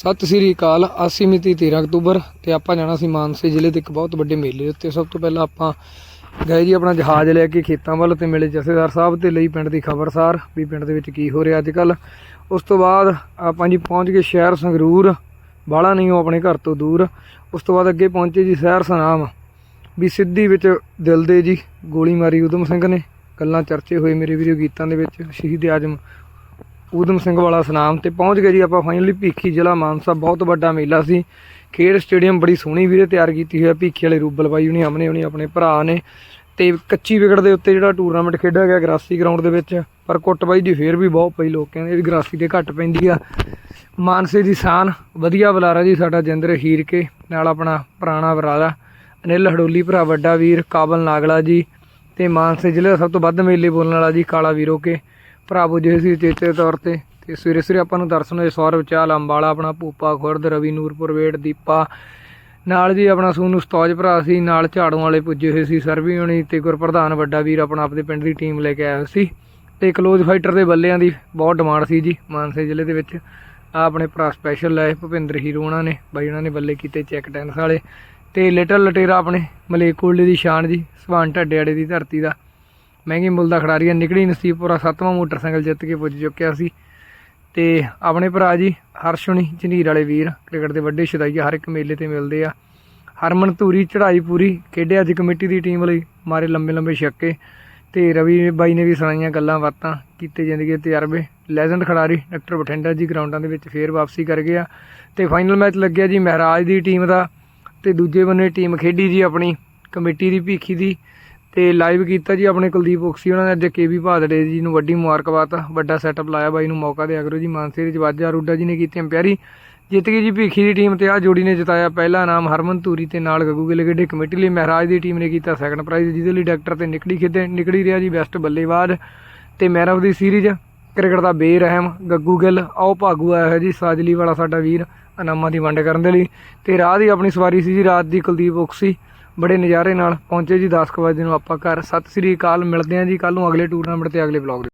ਸਤਿ ਸ੍ਰੀ ਅਕਾਲ ਆਸੀ ਮਿਤੀ 13 ਅਕਤੂਬਰ ਤੇ ਆਪਾਂ ਜਾਣਾ ਸੀ ਮਾਨਸੇ ਜ਼ਿਲ੍ਹੇ ਦੇ ਇੱਕ ਬਹੁਤ ਵੱਡੇ ਮੇਲੇ ਉੱਤੇ। ਸਭ ਤੋਂ ਪਹਿਲਾਂ ਆਪਾਂ ਗਏ ਜੀ ਆਪਣਾ ਜਹਾਜ਼ ਲੈ ਕੇ ਖੇਤਾਂ ਵੱਲ ਤੇ ਮਿਲੇ ਜਥੇਦਾਰ ਸਾਹਿਬ ਤੇ ਲਈ ਪਿੰਡ ਦੀ ਖਬਰਸਾਰ ਵੀ ਪਿੰਡ ਦੇ ਵਿੱਚ ਕੀ ਹੋ ਰਿਹਾ ਅੱਜ ਕੱਲ ਉਸ ਤੋਂ ਬਾਅਦ ਆਪਾਂ ਜੀ ਪਹੁੰਚ ਗਏ ਸ਼ਹਿਰ ਸੰਗਰੂਰ, ਬਾਲਾ ਨਹੀਂ, ਉਹ ਆਪਣੇ ਘਰ ਤੋਂ ਦੂਰ। ਉਸ ਤੋਂ ਬਾਅਦ ਅੱਗੇ ਪਹੁੰਚੇ ਜੀ ਸ਼ਹਿਰ ਸਨਾਮ। ਵੀ ਸਿੱਧੀ ਵਿੱਚ ਦਿਲ ਦੇ ਜੀ ਗੋਲੀ ਮਾਰੀ ਉਦਮ ਸਿੰਘ ਨੇ। ਗੱਲਾਂ ਚਰਚੇ ਹੋਏ ਮੇਰੇ ਵੀਡੀਓ ਗੀਤਾਂ ਦੇ ਵਿੱਚ, ਸ਼ਹੀਦ ਆਜਮ ਊਧਮ ਸਿੰਘ ਵਾਲਾ ਸਨਾਮ ਤੇ ਪਹੁੰਚ ਗਏ ਜੀ ਆਪਾਂ ਫਾਈਨਲੀ ਭੀਖੀ ਜ਼ਿਲ੍ਹਾ ਮਾਨਸਾ, ਬਹੁਤ ਵੱਡਾ ਮੇਲਾ ਸੀ। ਖੇਡ ਸਟੇਡੀਅਮ ਬੜੀ ਸੋਹਣੀ ਵੀਰੇ ਤਿਆਰ ਕੀਤੀ ਹੋਈ ਆ, ਭੀਖੀ ਵਾਲੇ ਰੂਬਲ ਬਾਈ ਹੁਣੀ ਆਮਨੇ ਹੁਣੀ, ਆਪਣੇ ਭਰਾ ਨੇ। ਤੇ ਕੱਚੀ ਵਿਕਟ ਦੇ ਉੱਤੇ ਜਿਹੜਾ ਟੂਰਨਾਮੈਂਟ ਖੇਡਿਆ ਗਿਆ ਗਰਾਸੀ ਗਰਾਊਂਡ ਦੇ ਵਿੱਚ, ਪਰ ਕੁੱਟ ਬਾਈ ਦੀ ਫੇਰ ਵੀ ਬਹੁਤ ਪਈ ਲੋਕ ਕਹਿੰਦੇ ਵੀ ਗਰਾਸੀ ਦੇ ਘੱਟ ਪੈਂਦੀ ਆ। ਮਾਨਸੇ ਦੀ ਸ਼ਾਨ, ਵਧੀਆ ਬੁਲਾਰਾ ਜੀ ਸਾਡਾ ਜਿੰਦਰ ਹੀਰ ਕੇ, ਨਾਲ ਆਪਣਾ ਪੁਰਾਣਾ ਬਰਾਦਾ ਅਨਿਲ ਹਡੋਲੀ ਭਰਾ, ਵੱਡਾ ਵੀਰ, ਕਾਬਲ ਨਾਗਲਾ ਜੀ, ਤੇ ਮਾਨਸੇ ਜ਼ਿਲ੍ਹੇ ਦਾ ਸਭ ਤੋਂ ਵੱਧ ਮੇਲੇ ਬੋਲਣ ਵਾਲਾ ਜੀ ਕਾਲਾ ਵੀਰੋ ਕੇ। ਭਰਾ ਪੁੱਜੇ ਸੀ ਚੇਤੇ ਤੌਰ ਤੇ। ਤੇ ਸਵੇਰੇ ਸਵੇਰੇ ਆਪਾਂ ਨੂੰ ਦਰਸ਼ਨ ਹੋਏ ਸੌਰਵ ਚਾਲ ਅੰਬਾਲਾ, ਆਪਣਾ ਭੂਪਾ ਖੁਰਦ, ਰਵੀ, ਨੂਰਪੁਰ, ਵੇੜ, ਦੀਪਾ। ਨਾਲ ਜੀ ਆਪਣਾ ਸੋਨੂ ਸਤੌਜ ਭਰਾ ਸੀ, ਨਾਲ ਝਾੜੂ ਵਾਲੇ ਪੁੱਜੇ ਹੋਏ ਸੀ ਸਰਵੀ ਹੋਣੀ ਤੇ ਗੁਰਪ੍ਰਧਾਨ ਵੱਡਾ ਵੀਰ ਆਪਣਾ ਆਪਣੇ ਪਿੰਡ ਦੀ ਟੀਮ ਲੈ ਕੇ ਆਇਆ ਸੀ। ਤੇ ਕਲੋਜ਼ ਫਾਈਟਰ ਦੇ ਬੱਲਿਆਂ ਦੀ ਬਹੁਤ ਡਿਮਾਂਡ ਸੀ ਜੀ, ਮਾਨਸੇ ਜ਼ਿਲ੍ਹੇ ਦੇ ਵਿੱਚ। ਆ ਆਪਣੇ ਭਰਾ ਸਪੈਸ਼ਲ ਲਏ ਭੁਪਿੰਦਰ ਹੀਰੋ ਉਹਨਾਂ ਨੇ, ਬਾਈ ਉਹਨਾਂ ਨੇ ਬੱਲੇ ਕੀਤੇ ਚੈੱਕ ਟੈਨਸ ਵਾਲੇ। ਤੇ ਲਿਟਲ ਲਟੇਰਾ ਆਪਣੇ ਮਲੇਕੋਲੇ ਦੀ ਸ਼ਾਨ ਜੀ, ਸਵਾਨ ਵਾਲੇ ਦੀ ਧਰਤੀ ਦਾ। ਮਹਿੰਗੇ ਮੁੱਲ ਦਾ ਖਿਡਾਰੀ ਆ ਨਿਕੜੀ ਨਸੀਬਪੁਰਾ ਸੱਤਵਾਂ ਮੋਟਰਸਾਈਕਲ ਜਿੱਤ ਕੇ ਪੁੱਜ ਚੁੱਕਿਆ ਸੀ। ਤੇ ਆਪਣੇ ਭਰਾ ਜੀ, ਹਰਸ਼ੁਣੀ ਝਨੀਰ ਵਾਲੇ ਵੀਰ, ਕ੍ਰਿਕਟ ਦੇ ਵੱਡੇ ਸ਼ਦਾਈਆ ਹਰ ਇੱਕ ਮੇਲੇ ਤੇ ਮਿਲਦੇ ਆ। ਹਰਮਨ ਧੂਰੀ ਚੜ੍ਹਾਈ ਪੂਰੀ, ਖੇਡਿਆ ਅੱਜ ਕਮੇਟੀ ਦੀ ਟੀਮ ਲਈ ਮਾਰੇ ਲੰਬੇ ਲੰਬੇ ਛੱਕੇ। ਤੇ ਰਵੀ ਬਾਈ ਨੇ ਵੀ ਸੁਣਾਈਆਂ ਗੱਲਾਂ ਬਾਤਾਂ, ਕੀਤੇ ਜ਼ਿੰਦਗੀ ਦੇ ਤਜਰਬੇ। ਲੈਜੈਂਡ ਖਿਡਾਰੀ ਡਾਕਟਰ ਬਠਿੰਡਾ ਜੀ ਗਰਾਊਂਡਾਂ ਦੇ ਵਿੱਚ ਫੇਰ ਵਾਪਸੀ ਕਰ ਗਿਆ। ਤੇ ਫਾਈਨਲ ਮੈਚ ਲੱਗਿਆ ਜੀ ਮਹਾਰਾਜ ਦੀ ਟੀਮ ਦਾ, ਤੇ ਦੂਜੇ ਬੰਨੇ ਟੀਮ ਖੇਡੀ ਜੀ ਆਪਣੀ ਕਮੇਟੀ ਦੀ ਭੀਖੀ ਦੀ। ਤੇ ਲਾਈਵ ਕੀਤਾ ਜੀ ਆਪਣੇ ਕੁਲਦੀਪ ਉਕਸੀ ਉਹਨਾਂ ਨੇ, ਅੱਜ ਕੇਵੀ ਭਾਦੜੇ ਜੀ ਨੂੰ ਵੱਡੀ ਮੁਬਾਰਕਬਾਦ, ਵੱਡਾ ਸੈਟਅਪ ਲਾਇਆ ਬਾਈ ਨੂੰ ਮੌਕਾ ਦਿਆ ਕਰੋ ਜੀ, ਮਾਨਸੇ ਦੇ ਜਵਾਜਾ ਰੂਡਾ ਜੀ ਨੇ ਕੀਤੀ ਅੰਪਿਆਰੀ ਜਿੱਤ ਗਈ ਜੀ ਭੀਖੀ ਦੀ ਟੀਮ ਤੇ ਆ ਜੋੜੀ ਨੇ ਜਿਤਾਇਆ ਪਹਿਲਾ ਨਾਮ ਹਰਮਨ ਧੂਰੀ ਤੇ ਨਾਲ ਗੱਗੂ ਗਿੱਲ ਖੇਡੇ। ਕਮੇਟੀ ਲਈ ਮਹਿਰਾਜ ਦੀ ਟੀਮ ਨੇ ਕੀਤਾ ਸੈਕੰਡ ਪ੍ਰਾਈਜ਼ ਜਿਹਦੇ ਲਈ ਡਾਕਟਰ ਤੇ ਨਿਕੜੀ ਖੇਡੇ, ਨਿਕੜੀ ਰਿਹਾ ਜੀ ਬੈਸਟ ਬੱਲੇਬਾਜ਼। ਤੇ man of the series cricket ਦਾ ਬੇਰਹਿਮ ਗੱਗੂ ਗਿੱਲ, ਆਓ ਭਾਗੂ ਆਇਆ ਹੈ ਜੀ, ਸਾਜਲੀ ਵਾਲਾ ਸਾਡਾ ਵੀਰ, ਇਨਾਮਾਂ ਦੀ ਵੰਡ ਕਰਨ ਦੇ ਲਈ। ਤੇ ਰਾਹ ਦੀ ਆਪਣੀ ਸਵਾਰੀ ਸੀ ਜੀ, ਰਾਤ ਦੀ ਕੁਲਦੀਪ ਉਕਸੀ। ਬੜੇ ਨਜ਼ਾਰੇ ਨਾਲ ਪਹੁੰਚੇ ਜੀ 10 ਕੁ ਵਜੇ ਨੂੰ ਆਪਾਂ ਘਰ। ਸਤਿ ਸ੍ਰੀ ਅਕਾਲ, ਮਿਲਦੇ ਹਾਂ ਜੀ ਕੱਲ ਨੂੰ ਅਗਲੇ ਟੂਰਨਾਮੈਂਟ ਤੇ ਅਗਲੇ ਵਲੌਗ ਦੇ